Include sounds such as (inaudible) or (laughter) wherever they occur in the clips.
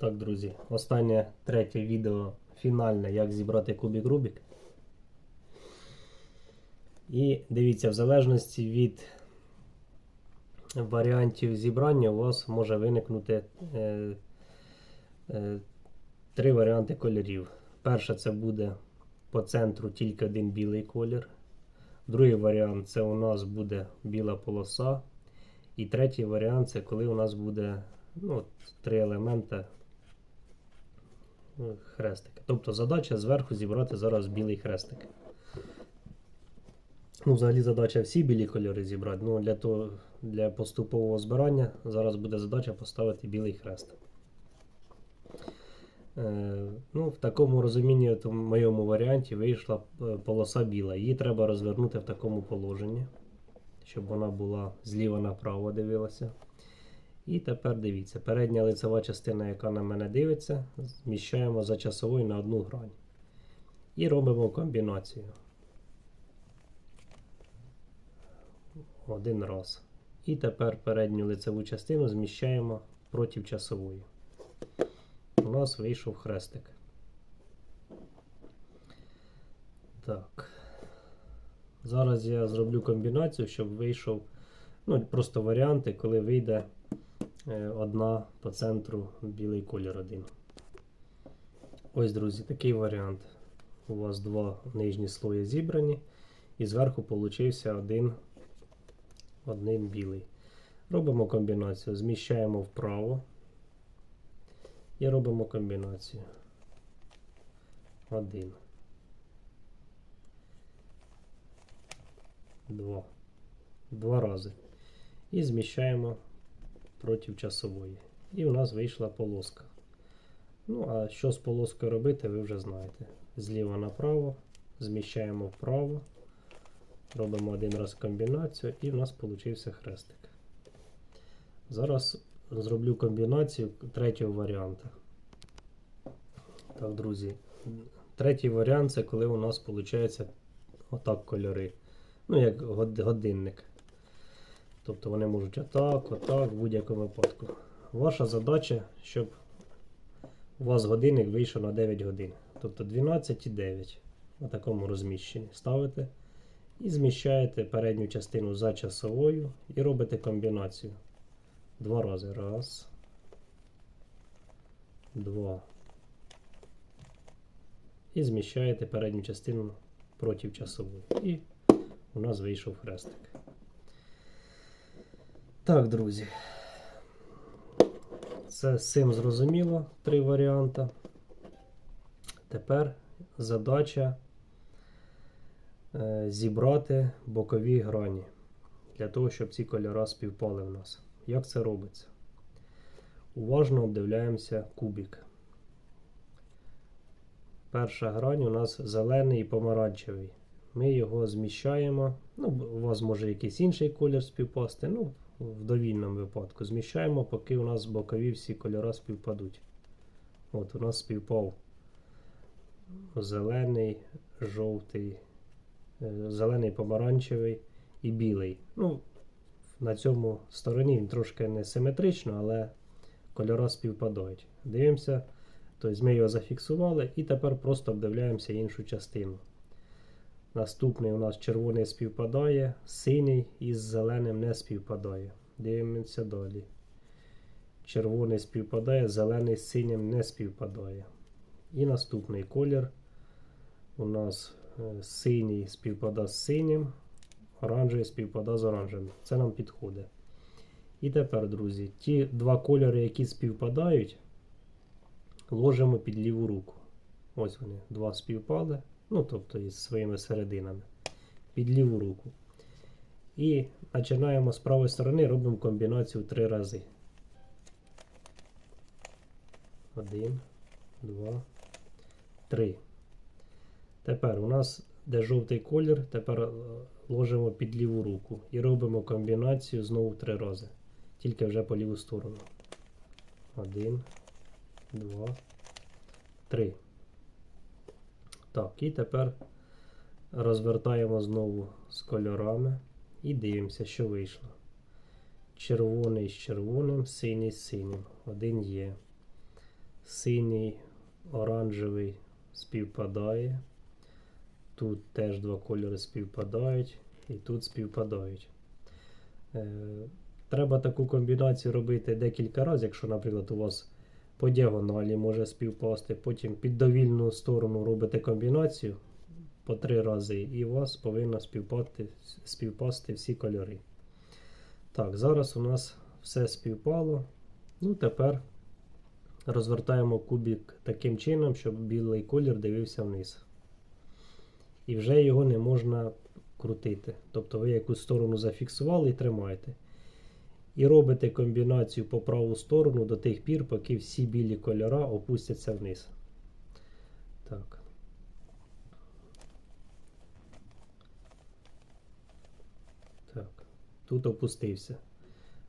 Так, друзі, останнє третє відео фінальне, як зібрати кубік Рубік. І дивіться, в залежності від варіантів зібрання у вас може виникнути е, е, три варіанти кольорів. Перше це буде по центру тільки один білий колір. Другий варіант це у нас буде біла полоса. І третій варіант це коли у нас буде ну, три елемента хрестики. Тобто задача зверху зібрати зараз білий хрестик. Ну, взагалі задача всі білі кольори зібрати. Ну, для, того, для поступового збирання зараз буде задача поставити білий хрест. Е, ну, в такому розумінні, в моєму варіанті вийшла е, полоса біла. Її треба розвернути в такому положенні, щоб вона була зліва направо дивилася. І тепер дивіться, передня лицева частина, яка на мене дивиться, зміщаємо за часовою на одну грань. І робимо комбінацію. Один раз. І тепер передню лицеву частину зміщаємо проти часової. У нас вийшов хрестик. Так. Зараз я зроблю комбінацію, щоб вийшов. Ну, просто варіанти, коли вийде одна по центру білий колір один. Ось, друзі, такий варіант. У вас два нижні слої зібрані, і зверху получився один, один білий. Робимо комбінацію. Зміщаємо вправо і робимо комбінацію. Один. Два. Два рази. І зміщаємо проти часової. І у нас вийшла полоска. Ну, а що з полоскою робити, ви вже знаєте. Зліва направо, зміщаємо вправо, робимо один раз комбінацію, і в нас получився хрестик. Зараз зроблю комбінацію третього варіанта. Так, друзі. Третій варіант це коли у нас виходить отак кольори. Ну, як годинник. Тобто вони можуть отак, отак, в будь-якому випадку. Ваша задача, щоб у вас годинник вийшов на 9 годин. Тобто 12 і 9 на такому розміщенні. Ставите і зміщаєте передню частину за часовою і робите комбінацію. Два рази. Раз. Два. І зміщаєте передню частину проти часової. І у нас вийшов хрестик. Так, друзі. Це з цим зрозуміло. Три варіанти. Тепер задача е, зібрати бокові грані для того, щоб ці кольори співпали в нас. Як це робиться? Уважно обдивляємося кубик. Перша грань у нас зелений і помаранчевий. Ми його зміщаємо. Ну, у вас може якийсь інший колір співпасти. Ну, в довільному випадку. Зміщаємо, поки у нас бокові всі кольори співпадуть. От, у нас співпав зелений, жовтий, е, зелений, помаранчевий і білий. Ну, на цьому стороні він трошки не симетрично, але кольори співпадають. Дивимося, тобто ми його зафіксували і тепер просто обдивляємося іншу частину. Наступний у нас червоний співпадає, синій із зеленим не співпадає. Дивимося далі. Червоний співпадає, зелений з синім не співпадає. І наступний колір у нас е, синій співпадає з синім, оранжевий співпадає з оранжевим. Це нам підходить. І тепер, друзі, ті два кольори, які співпадають, ложимо під ліву руку. Ось вони, два співпали. Ну, тобто із своїми серединами. Під ліву руку. І починаємо з правої сторони, робимо комбінацію три рази. Один, два, три. Тепер у нас де жовтий колір, тепер е, ложимо під ліву руку і робимо комбінацію знову три рази. Тільки вже по ліву сторону. Один, два, три. Так, і тепер розвертаємо знову з кольорами і дивимося, що вийшло. Червоний з червоним, синій з синім. Один є. синій, оранжевий співпадає. Тут теж два кольори співпадають, і тут співпадають. Е, Треба таку комбінацію робити декілька разів, якщо, наприклад, у вас по діагоналі може співпасти, потім під довільну сторону робите комбінацію по три рази, і у вас повинно співпасти, співпасти всі кольори. Так, зараз у нас все співпало. Ну, тепер розвертаємо кубик таким чином, щоб білий колір дивився вниз. І вже його не можна крутити. Тобто ви якусь сторону зафіксували і тримаєте. І робите комбінацію по праву сторону до тих пір, поки всі білі кольора опустяться вниз. Так. Так. Тут опустився.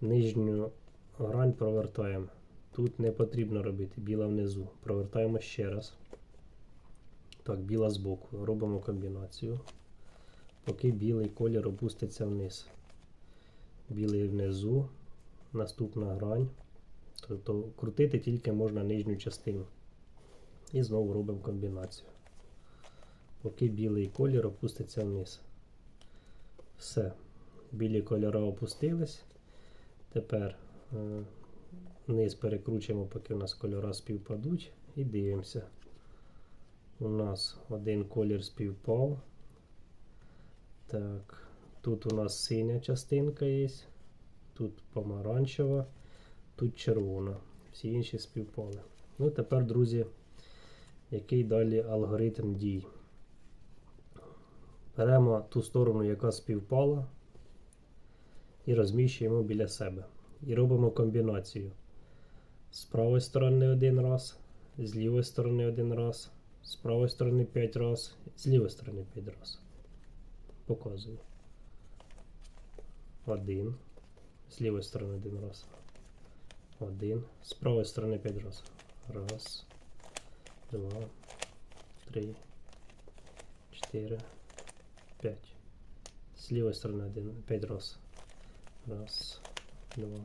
Нижню грань провертаємо. Тут не потрібно робити біла внизу. Провертаємо ще раз. Так, біла збоку. Робимо комбінацію. Поки білий колір опуститься вниз. Білий внизу. Наступна грань. Тобто крутити тільки можна нижню частину. І знову робимо комбінацію. Поки білий колір опуститься вниз. Все. Білі кольори опустились. Тепер е, низ перекручуємо, поки у нас кольори співпадуть. І дивимося. У нас один колір співпав. Так, тут у нас синя частинка є. Тут помаранчева, тут червона. Всі інші співпали. Ну, тепер, друзі, який далі алгоритм дій. Беремо ту сторону, яка співпала, і розміщуємо біля себе. І робимо комбінацію. З правої сторони один раз, з лівої сторони один раз, з правої сторони 5 раз, з лівої сторони 5 раз. Показую. Один. З лівої сторони один раз. Один. З правої сторони 5 раз. Раз. Два. Три. Чотири. П'ять. З лівої сторони один. П'ять раз. Раз. Два.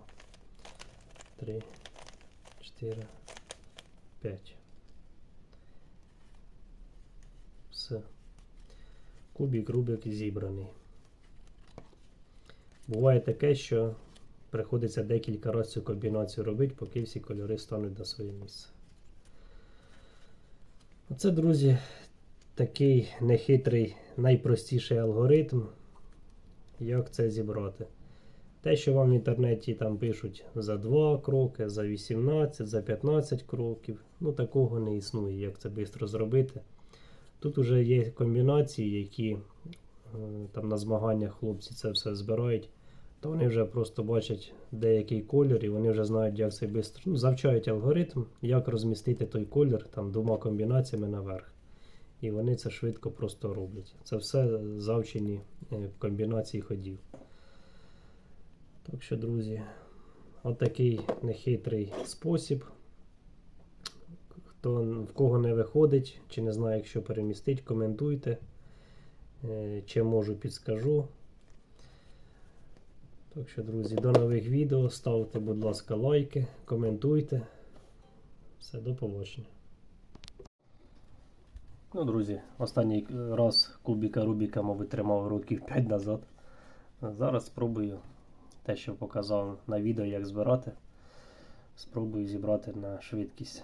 Три. Чотири. П'ять. Все. Кубик Рубик зібраний. Буває таке, що приходиться декілька разів цю комбінацію робити, поки всі кольори стануть на своє місце. Оце, друзі, такий нехитрий, найпростіший алгоритм, як це зібрати. Те, що вам в інтернеті там пишуть за 2 кроки, за 18, за 15 кроків, ну такого не існує, як це швидко зробити. Тут вже є комбінації, які е, там на змаганнях хлопці це все збирають, то вони вже просто бачать деякий колір і вони вже знають, як це швидко. Ну, завчають алгоритм, як розмістити той колір там двома комбінаціями наверх. І вони це швидко просто роблять. Це все завчені е, комбінації ходів. Так що, друзі, отакий нехитрий спосіб. Хто в кого не виходить, чи не знає, як що перемістити, коментуйте. Е, Чи можу, підскажу. Так що, друзі, до нових відео. Ставте, будь ласка, лайки, коментуйте. Все, до побачення. Ну, друзі, останній раз кубіка Рубіка, мабуть, тримав років 5 назад. Зараз спробую те, що показав на відео, як збирати. Спробую зібрати на швидкість.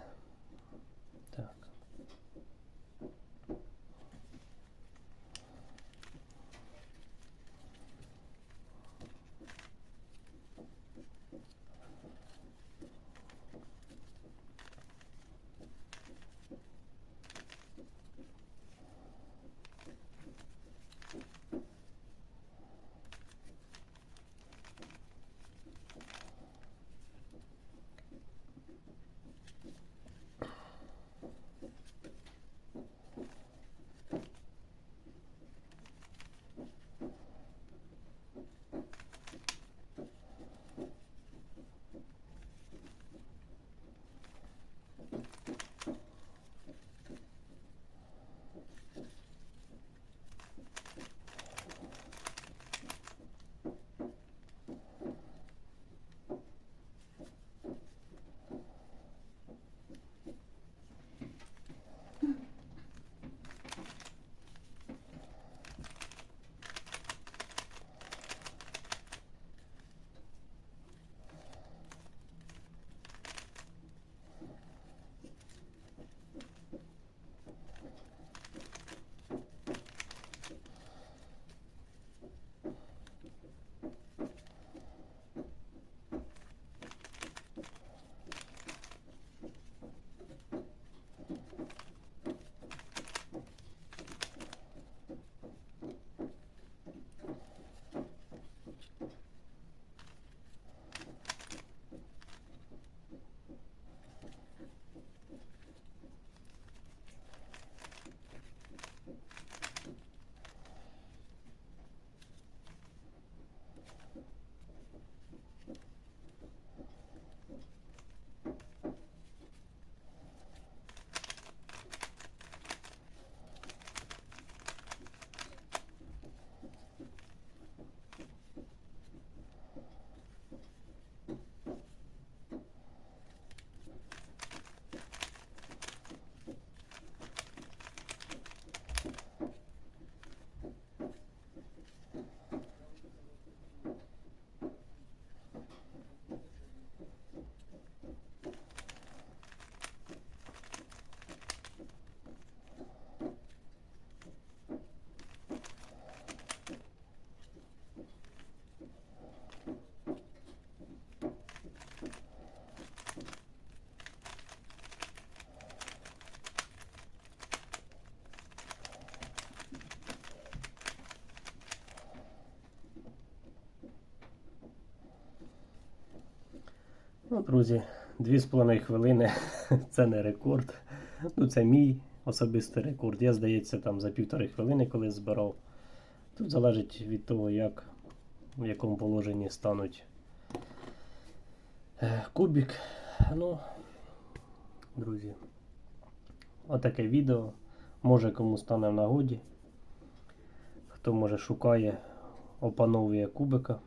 Ну, друзі, 2,5 хвилини (laughs) це не рекорд. Ну, це мій особистий рекорд. Я, здається, там за півтори хвилини колись збирав. Тут залежить від того, як, в якому положенні стануть е, кубик. Ну, друзі, отаке відео. Може кому стане в нагоді. Хто може шукає, опановує кубика.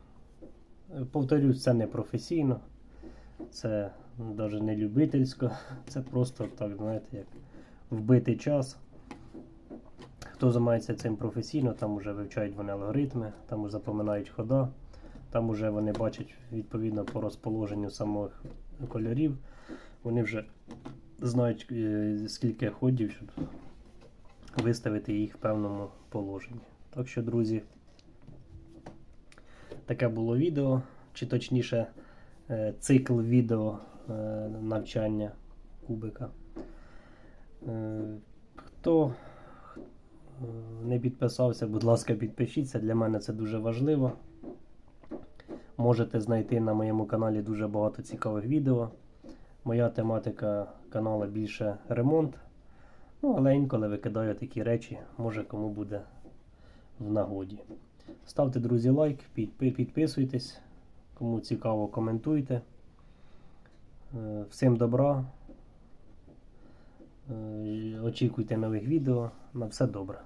Повторюсь, це не професійно, це навіть не любительсько, (laughs) це просто так, знаєте, як вбитий час. Хто займається цим професійно, там вже вивчають вони алгоритми, там вже запоминають хода, там вже вони бачать відповідно по розположенню самих кольорів. Вони вже знають, е, скільки ходів, щоб виставити їх в певному положенні. Так що, друзі, таке було відео, чи точніше цикл відео е, навчання кубика. Е, Хто е, не підписався, будь ласка, підпишіться. Для мене це дуже важливо. Можете знайти на моєму каналі дуже багато цікавих відео. Моя тематика каналу більше ремонт. Ну, але інколи викидаю такі речі, може кому буде в нагоді. Ставте, друзі, лайк, підпи- підписуйтесь. Кому цікаво, коментуйте. Е, Всім добра. Е, Очікуйте нових відео. На все добре.